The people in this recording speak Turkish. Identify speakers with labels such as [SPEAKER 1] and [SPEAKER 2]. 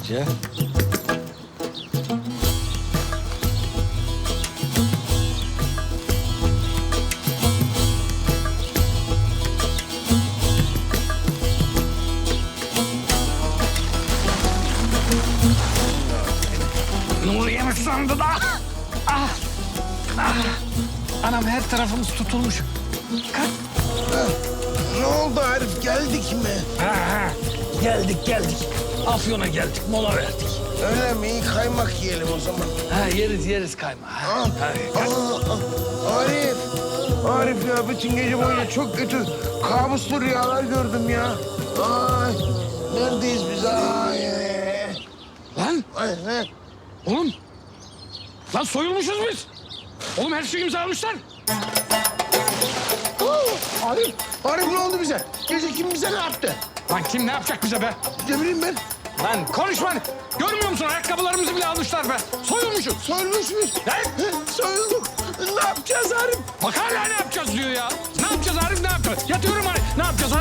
[SPEAKER 1] bence. Nuriye sandı da? Ah! Ah! Anam her tarafımız tutulmuş. Kalk.
[SPEAKER 2] Ne oldu Arif geldik mi?
[SPEAKER 1] Ha, ha. Geldik geldik. Afyon'a geldik mola verdik.
[SPEAKER 2] Öyle mi? İyi kaymak yiyelim o zaman.
[SPEAKER 1] Ha, yeriz yeriz kayma. Ha.
[SPEAKER 2] Aa, Arif. Arif ya bütün gece boyunca çok kötü kabuslu rüyalar gördüm ya. Ay, neredeyiz biz? Ay, ay,
[SPEAKER 1] Lan
[SPEAKER 2] ay, ay.
[SPEAKER 1] oğlum. Lan soyulmuşuz biz. Oğlum her şeyimizi almışlar.
[SPEAKER 2] Arif, Arif ne oldu bize? Gece kim bize ne yaptı?
[SPEAKER 1] Lan kim ne yapacak bize be?
[SPEAKER 2] Ne bileyim ben.
[SPEAKER 1] Lan konuşma. Görmüyor musun? Ayakkabılarımızı bile almışlar be. Soyulmuşuz.
[SPEAKER 2] Soyulmuş muyuz?
[SPEAKER 1] Ne?
[SPEAKER 2] Soyulduk. Ne yapacağız Arif?
[SPEAKER 1] Bak hala ne yapacağız diyor ya. Ne yapacağız Arif ne yapacağız? Yatıyorum Arif. Ne yapacağız Arif?